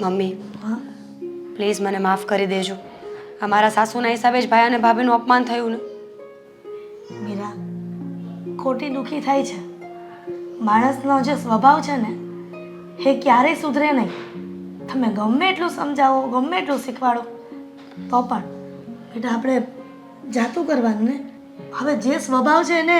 Mummy please મને માફ કરી દેજો. અમારા સાસુના હિસાબે જ ભાઈ અને ભાભીનું અપમાન થયું ને. મીરા ખોટી દુઃખી થાય છે. માણસનો જે સ્વભાવ છે ને એ ક્યારેય સુધરે નહીં. તમે ગમે એટલું સમજાવો ગમે એટલું શીખવાડો તો પણ. બેટા આપણે જાતું કરવાનું ને. હવે જે સ્વભાવ છે એને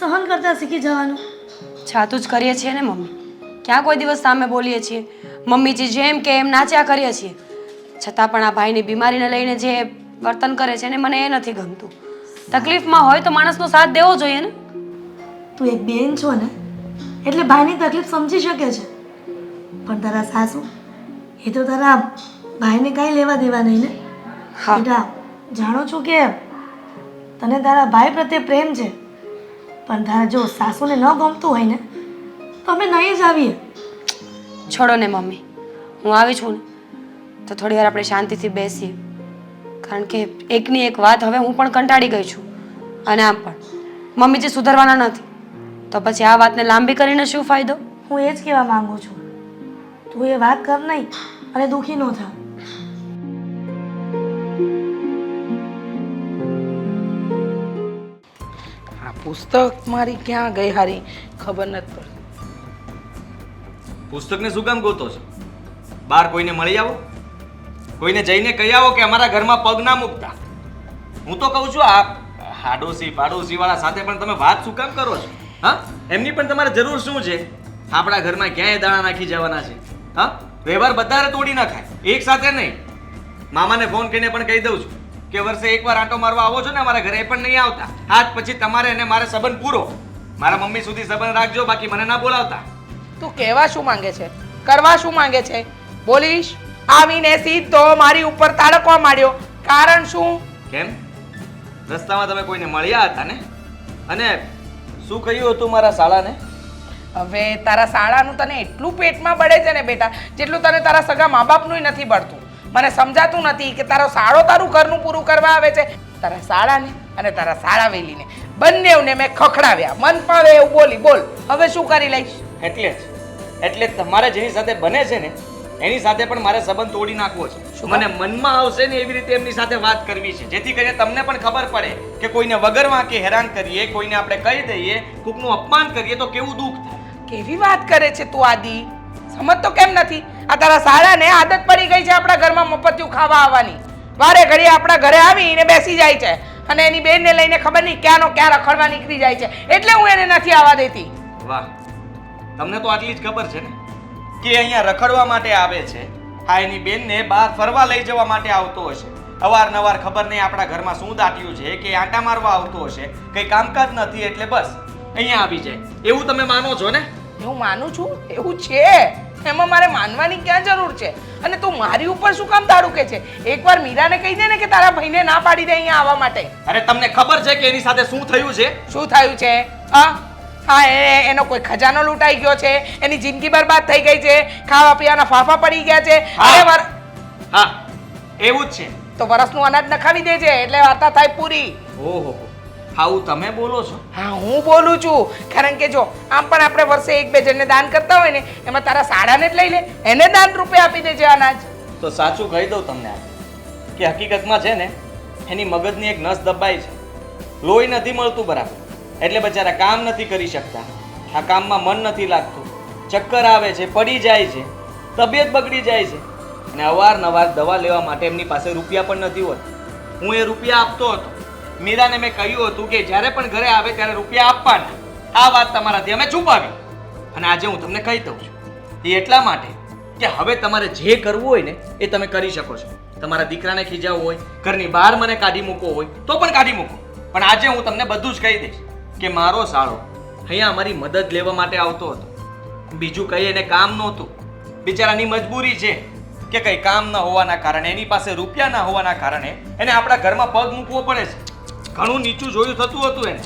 સહન કરતા શીખી જવાનું. જાતું જ કરીએ છીએ ને મમ્મી. ક્યાં કોઈ દિવસ સામે બોલીએ છીએ? મમ્મીજી જેમ કે એમ નાચ્યા કરીએ છીએ. છતાં પણ આ ભાઈની બીમારીને લઈને જે વર્તન કરે છે ને મને એ નથી ગમતું. તકલીફમાં હોય તો માણસનો સાથ દેવો જોઈએ ને? તું એક બેન છો ને એટલે ભાઈની તકલીફ સમજી શકે છે. પણ તારા સાસુ એ તો તારા ભાઈને કાંઈ લેવા દેવા નહીં ને? હા. બેટા જાણો છું કે તને તારા ભાઈ પ્રત્યે પ્રેમ છે. પણ તારા જો સાસુને ન ગમતું હોય ને તો અમે નહીં જ આવીએ. છોડો ને મમ્મી. હું આવી છું ને તો થોડી વાર આપણે શાંતિથી બેસીએ. કારણ કે એકની એક વાત હવે હું પણ કંટાળી ગઈ છું. અને આમ પણ. મમ્મી જે સુધરવાના નથી તો પછી આ વાતને લાંબી કરીને શું ફાયદો? હું એ જ કહેવા માંગુ છું. તું એ વાત કર નહીં અને દુઃખી ન થા. આ પુસ્તક મારી ક્યાં ગઈ હારી? ખબર નથી પડતી. પુસ્તકને શું કામ ગોતો છો. બહાર કોઈને મળી આવો. કોઈને જઈને કહી આવો કે અમારા ઘરમાં પગ ના મૂકતા. હું તો કહું છું, આ હાડોશી પાડોશી વાળા સાથે પણ તમે વાત શું કામ કરો છો? હા? એમની પણ તમારે જરૂર શું છે? આપણા ઘરમાં ક્યાંય દાણા નાખી જવાના છે. હા? વ્યવહાર બધાને તોડી નાખાય. એક સાથે નહીં. મામાને ફોન કરીને પણ કહી દઉં છું કે વર્ષે એકવાર આંટો મારવા આવો છો ને અમારા ઘરે પણ નહીં આવતા. આજ પછી તમારે અને મારે સંબંધ પૂરો. મારા મમ્મી સુધી સંબંધ રાખજો, બાકી મને ના બોલાવતા. તું કહેવા શું માંગે છે? કરવા શું માંગે છે? બોલીશ આવીને સીધો મારી ઉપર તાડકવા માંડ્યો કારણ શું? કેમ? રસ્તામાં તમે કોઈને મળ્યા હતા ને? અને શું કહ્યું હતું મારા શાળાને? હવે તારા શાળાનું તને એટલું પેટમાં બળે છે ને બેટા જેટલું તને તારા સગા મા બાપનું નથી બળતું. મને સમજાતું નથી કે તારો શાળો તારું ઘરનું પૂરું કરવા આવે છે. તારા શાળાને અને તારા શાળા વેલીને બંનેવને મેં ખખડાવ્યા. મન પાવે એવું બોલી બોલ. હવે શું કરી લઈશ? એટલે જ. એટલે તમારે જેની સાથે બને છે ને એની સાથે પણ મારે સંબંધ તોડી નાખવો છે. મને મનમાં આવશે ને એવી રીતે એમની સાથે વાત કરવી છે. જેથી કરીને તમને પણ ખબર પડે કે કોઈને વગર વાંકે હેરાન કરીએ કોઈને આપણે કહી દઈએ કોકનું અપમાન કરીએ તો કેવું દુઃખ થાય? કેવી વાત કરે છે તું આદિ? સમજ તો કેમ નથી? આ તારા શાળાને આદત પડી ગઈ છે આપણા ઘરમાં મફતિયું ખાવા આવવાની. વારે ઘડી આપણા ઘરે આવીને બેસી જાય છે અને એની બેનને લઈને ખબર નહીં ક્યાંનો ક્યાં રખડવા નીકળી જાય છે. એટલે હું એને નથી આવવા દેતી. વાહ. તમને તો આટલી જ ખબર છે ને? કે અહીંયા રખડવા માટે આવે છે. આ એની બેનને બહાર ફરવા લઈ જવા માટે આવતો હશે. અવારનવાર ખબર નહીં આપણા ઘરમાં શું દાટ્યું છે કે આંટા મારવા આવતો હશે. કંઈ કામકાજ નથી એટલે બસ અહીંયા આવી જાય. એવું તમે માનો છો ને? હું માનું છું એવું છે. એમાં મારે માનવાની ક્યાં જરૂર છે? અને તું મારી ઉપર શું કામ દારૂ કે છે? એકવાર મીરાને કહી દે ને કે તારા ભાઈને ના પાડી દે અહીંયા આવવા માટે. અરે તમને ખબર છે કે એની સાથે શું થયું છે? શું થયું છે? હા? હા એનો કોઈ ખજાનો લૂંટાઈ ગયો છે એની જિંદગી બરબાદ થઈ ગઈ છે ખાવા પીવાના ફાફા પડી ગયા છે. અરે વર હા એવું જ છે. તો વરસનું અનાજ નખાવી દેજે એટલે વાર્તા થાય પૂરી. ઓહો આવું તમે બોલો છો. હા હું બોલું છું. કારણ કે જો આમ પણ આપણે વર્ષે એક બે જણને દાન કરતા હોય ને એમાં તારા સાડાને જ લઈ લે એને દાન રૂપે આપી દેજે અનાજ. તો સાચું કહી દઉં તમને આજે કે હકીકતમાં છે ને એની મગજની એક નસ દબાઈ છે. લોહી નથી મળતું બરાબર. એટલે બચારા કામ નથી કરી શકતા. આ કામમાં મન નથી લાગતું. ચક્કર આવે છે, પડી જાય છે, તબિયત બગડી જાય છે. અને અવારનવાર દવા લેવા માટે એમની પાસે રૂપિયા પણ નથી હોતા. હું એ રૂપિયા આપતો હતો. મીરાને મેં કહ્યું હતું કે જ્યારે પણ ઘરે આવે ત્યારે રૂપિયા આપવાના. આ વાત તમારાથી અમે છુપાવી. અને આજે હું તમને કહી દઉં છું. એ એટલા માટે કે હવે તમારે જે કરવું હોય ને, એ તમે કરી શકો છો. તમારા દીકરાને ખીજાવવું હોય, ઘરની બહાર મને કાઢી મૂકવો હોય, તો પણ કાઢી મૂકો. પણ આજે હું તમને બધું જ કહી દઈશ. કે મારો સાળો અહીંયા અમારી મદદ લેવા માટે આવતો હતો. બીજું કંઈ એને કામ નહોતું. બિચારાની મજબૂરી છે કે કંઈ કામ ન હોવાના કારણે, એની પાસે રૂપિયા ના હોવાના કારણે એને આપણા ઘરમાં પગ મૂકવો પડે છે. ઘણું નીચું જોયું થતું હતું એને.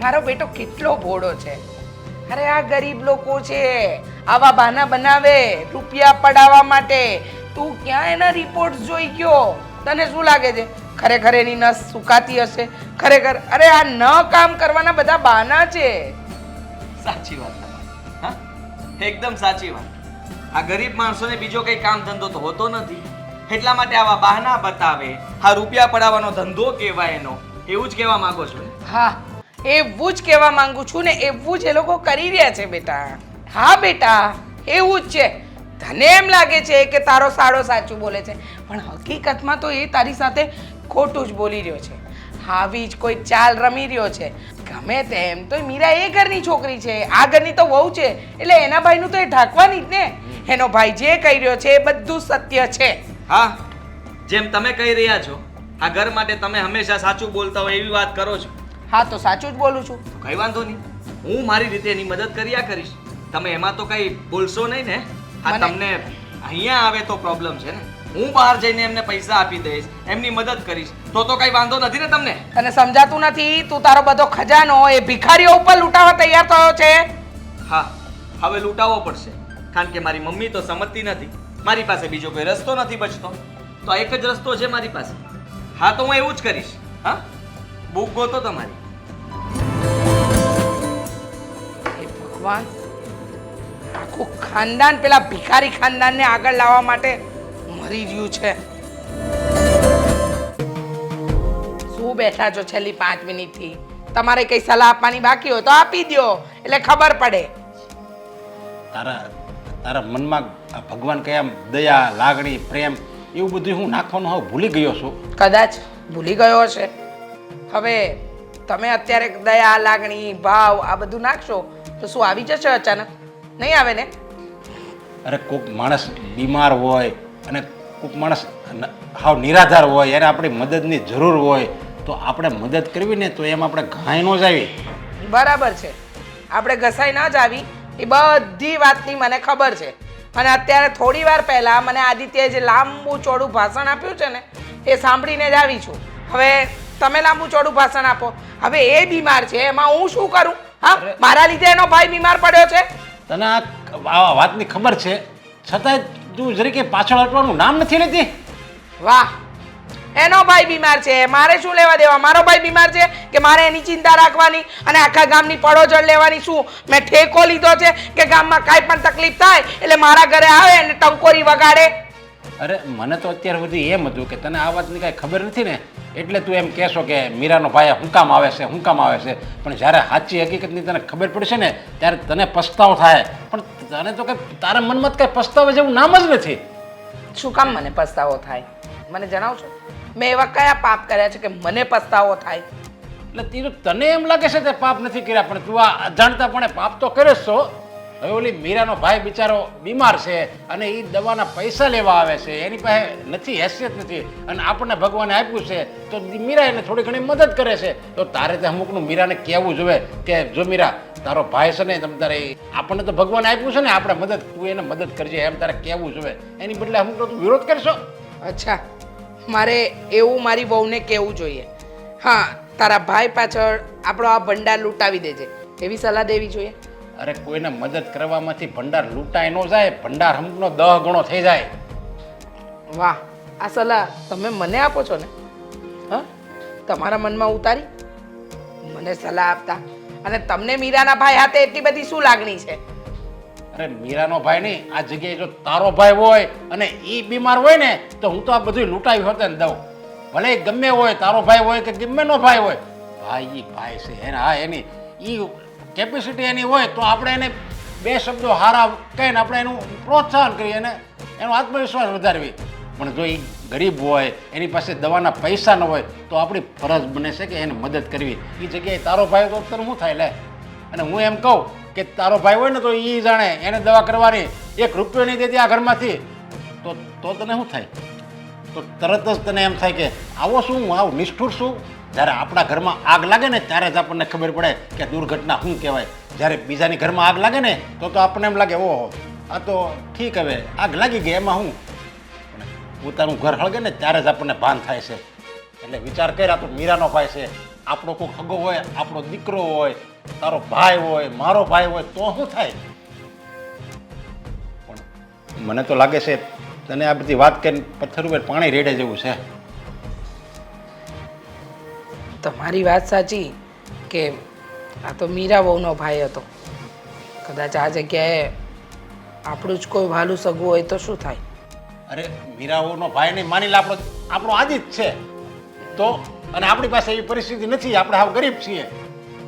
મારો બેટો કેટલો ભોળો છે. અરે આ ગરીબ લોકો છે, આવા બહાના બનાવે, રૂપિયા પડાવવા માટે. તું ક્યાં એના રિપોર્ટ જોઈ ગયો? તને શું લાગે છે? ખરેખર એની નસ સુકાતી હશે? ખરેખર? અરે આ ન કામ કરવાના બધા બહાના છે. સાચી વાત હા? એકદમ સાચી વાત. આ ગરીબ માણસોને બીજો કંઈ કામ ધંધો તો હોતો નથી. એટલા માટે આવા બહાના બતાવે આ રૂપિયા પડાવવાનો ધંધો કહેવાય એનો. એવું જ કહેવા માંગો છો હા એવું જ કહેવા માંગુ છું ને એવું જ એ લોકો કરી રહ્યા છે બેટા. હા બેટા એવું જ છે. તને એમ લાગે છે કે તારો સાડો સાચું બોલે છે. પણ હકીકતમાં તો એ તારી સાથે ખોટું જ બોલી રહ્યો છે. આવી જ કોઈ ચાલ રમી રહ્યો છે. ગમે તેમ તો મીરા એ ઘરની છોકરી છે. આ ઘરની તો વહુ છે. એટલે એના ભાઈનું તો એ ઢાંકવાની જ ને. એનો ભાઈ જે કહી રહ્યો છે એ બધું સત્ય છે. હા જેમ તમે કહી રહ્યા છો આ ઘર માટે તમે હંમેશા સાચું બોલતા હોય એવી વાત કરો છો. હા તો સાચું જ બોલું છું. કઈ વાંધો નહીં. હું મારી રીતે એની મદદ કર્યા કરીશ. તમે એમાં તો કઈ બોલશો નહીં ને? હા તમને અહીંયા આવે તો પ્રોબ્લેમ છે ને. હું બહાર જઈને એમને પૈસા આપી દઈશ એમની મદદ કરીશ. તો તો કઈ વાંધો નથી ને તમને? તને સમજાતું નથી? તું તારો બધો ખજાનો એ ભિખારીઓ ઉપર લૂંટાવા તૈયાર થયો છે? હા હવે લૂંટાવવો પડશે. કારણ કે મારી મમ્મી તો સમજતી નથી. મારી પાસે બીજો કોઈ રસ્તો નથી બચતો. તો એક જ રસ્તો છે મારી પાસે. હા તો હું એવું જ કરીશ. હા? બુક ગોતો તમારી. ભગવાન આખું ખાનદાન પેલા ભિખારી ખાનદાનને આગળ લાવવા માટે મરી રહ્યું છે. શું બેઠા છો છેલ્લી પાંચ મિનિટથી? તમારે કઈ સલાહ આપવાની બાકી હોય તો આપી દો એટલે ખબર પડે. તારા તારા મનમાં ભગવાન કયા દયા લાગણી પ્રેમ એવું બધું હું નાખવાનું હવે ભૂલી ગયો છું. કદાચ ભૂલી ગયો હશે. હવે તમે અત્યારે દયા લાગણી ભાવ આ બધું નાખશો તો શું આવી જશે અચાનક? નહીં આવે ને? અરે કોઈક માણસ બીમાર હોય અને કોઈક માણસ હાવ નિરાધાર હોય એને આપણી મદદની જરૂર હોય તો આપણે મદદ કરવી ને તો એમ આપણે ઘાય ન જ આવી બરાબર છે. આપણે ઘસાઈ ન જ આવી એ બધી વાતની મને ખબર છે. અને અત્યારે થોડી વાર પહેલાં મને આદિત્યએ જે લાંબુ ચોડું ભાષણ આપ્યું છે ને એ સાંભળીને જ આવી છું. હવે તમે લાંબુ ચોડું ભાષણ આપો. હવે એ બીમાર છે એમાં હું શું કરું? હા મારા લીધે એનો ભાઈ બીમાર પડ્યો છે. તને આ આ વાતની ખબર છે? છતાંય તું જરીકે પાછળ હટવાનું નામ નથી લેતી? વાહ. એનો ભાઈ બીમાર છે. મારે શું લેવા દેવા? મારો ભાઈ બીમાર છે કે મારે એની ચિંતા રાખવાની અને આખા ગામની પડોજળ લેવાની શું? મેં ઠેકો લીધો છે કે ગામમાં કાંઈ પણ તકલીફ થાય એટલે મારા ઘરે આવે અને ટંકોરી વગાડે. અરે મને તો અત્યાર સુધી એમ હતું કે તને આ વાતની કાંઈ ખબર નથી ને? એટલે તું એમ કહેશો કે મીરાનો ભાઈ હું કામ આવે છે હું કામ આવે છે. પણ જ્યારે સાચી હકીકતની તને ખબર પડશે ને ત્યારે તને પસ્તાવો થાય. પણ તને તો કંઈ તારા મનમાં કંઈ પસ્તાવા જેવું નામ જ નથી. શું કામ મને પસ્તાવો થાય? મને જણાવશો મેં એવા કયા પાપ કર્યા છે કે મને પસ્તાવો થાય? એટલે તીરુ તને એમ લાગે છે કે પાપ નથી કર્યા પણ તું આ અજાણતાપણે પાપ તો કરે છો. હવે ઓલી મીરાનો ભાઈ બિચારો બીમાર છે અને એ દવાના પૈસા લેવા આવે છે. એની પાસે નથી હેસિયત નથી. અને આપણને ભગવાને આપ્યું છે તો મીરા એને થોડી ઘણી મદદ કરે છે. તો તારે તે અમુકનું મીરાને કહેવું જોઈએ કે જો મીરા તારો ભાઈ છે ને તમે તારે આપણને તો ભગવાન આપ્યું છે ને આપણે મદદ તું એને મદદ કરજે એમ તારે કહેવું જોઈએ એની બદલે અમુકનો તું વિરોધ કરશો? અચ્છા મારે એવું મારી વહુને કહેવું જોઈએ. હા તારા ભાઈ પાછળ આપણો આ ભંડાર લૂંટાવી દેજે. એવી સલાહ દેવી જોઈએ? અરે કોઈને મદદ કરવામાંથી ભંડાર લૂંટાય ન જાય ભંડાર અમુકનો દહ ગણો થઈ જાય. વાહ આ સલાહ તમે મને આપો છો ને? હા તમારા મનમાં ઉતારી? મને સલાહ આપતા. અને તમને મીરાના ભાઈ હાથે એટલી બધી શું લાગણી છે? અરે, મીરાનો ભાઈ નહીં, આ જગ્યાએ જો તારો ભાઈ હોય અને એ બીમાર હોય ને, તો હું તો આ બધું લૂંટાવી હોતે ને દઉં. ભલે ગમે હોય, તારો ભાઈ હોય કે ગમે નો ભાઈ હોય. ભાઈ એ ભાઈ છે એને હા, એની એ કેપેસિટી એની હોય તો આપણે એને બે શબ્દો હારા કહીને આપણે એનું પ્રોત્સાહન કરીએ અને એનો આત્મવિશ્વાસ વધારવી. પણ જો એ ગરીબ હોય, એની પાસે દવાના પૈસા ન હોય, તો આપણી ફરજ બને છે કે એને મદદ કરવી. એ જગ્યાએ તારો ભાઈ તો તને શું થાય લે? અને હું એમ કહું કે તારો ભાઈ હોય ને તો એ જાણે એને દવા કરવાની, એક રૂપિયો નહીં દેતી આ ઘરમાંથી. તો તો તને શું થાય? તો તરત જ તને એમ થાય કે આવો શું, હું આવું નિષ્ઠુર શું જ્યારે આપણા ઘરમાં આગ લાગે ને ત્યારે જ આપણને ખબર પડે કે દુર્ઘટના શું કહેવાય. જ્યારે બીજાની ઘરમાં આગ લાગે ને, તો તો આપણને એમ લાગે, ઓહો, આ તો ઠીક હવે, આગ લાગી ગઈ, એમાં હું પોતાનું ઘર હળગે ને ત્યારે જ આપણને ભાન થાય છે. એટલે વિચાર કર્યા તો મીરાનો ભાઈ છે. આપણો કોઈ ખગો હોય, આપણો દીકરો હોય, તારો ભાઈ હોય, મારો ભાઈ હોય, તો શું થાય? પણ મને તો લાગે છે, તને આ બધી વાત કરીને પથ્થર ઉપર પાણી રેડે જેવું છે. તમારી વાત સાચી કે આ તો મીરા બહુનો ભાઈ હતો. કદાચ આ જગ્યાએ આપણું જ કોઈ ભાલું સગું હોય તો શું થાય? અરે, મીરાઓનો ભાઈ નહીં, માની લે, આપણો આપણો આદિત છે. તો, અને આપણી પાસે એવી પરિસ્થિતિ નથી, આપણે હાવ ગરીબ છીએ.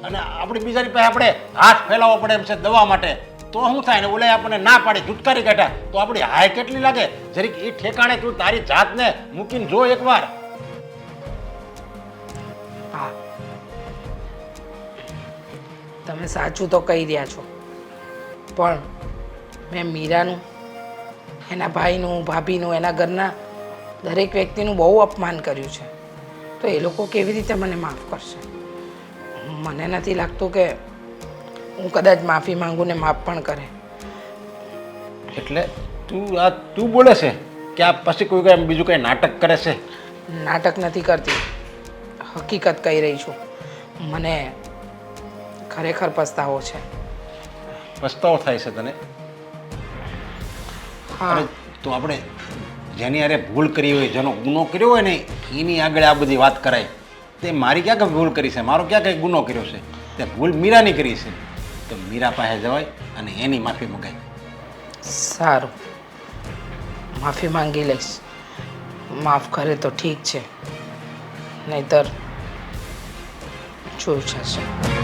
અને આપણી બીજાની પાસે આપણે હાથ ફેલાવવો પડે એમ છે દવા માટે. તો શું થાય ને, ઓલે આપણને ના પાડી છુટકારી કાઢ્યા. તો આપણી હાય કેટલી લાગે? જરીક એ ઠેકાણે તું તારી જાતને મૂકીને જો એકવાર. હા. તમે સાચું તો કહી રહ્યા છો. પણ મેં મીરાનું એના ભાઈનું ભાભીનું એના ઘરના દરેક વ્યક્તિનું બહુ અપમાન કર્યું છે. તો એ લોકો કેવી રીતે મને માફ કરશે? મને નથી લાગતું કે હું કદાચ માફી માંગુ ને માફ પણ કરે. એટલે તું આ તું બોલે છે કે આ પછી કોઈ કઈ બીજું કંઈ નાટક કરે છે? નાટક નથી કરતી. હકીકત કહી રહી છું. મને ખરેખર પસ્તાવો છે. પસ્તાવો થાય છે તને? અરે તો આપણે જેની અરે ભૂલ કરી હોય જેનો ગુનો કર્યો હોય ને એની આગળ આ બધી વાત કરાય. તે મારી ક્યાં કંઈ ભૂલ કરી છે? મારો ક્યાં કંઈ ગુનો કર્યો છે? તે ભૂલ મીરાની કરી છે. તો મીરા પાસે જવાય અને એની માફી મંગાય. સારું. માફી માંગી લઈશ. માફ કરે તો ઠીક છે. નહીતર જોયું જશે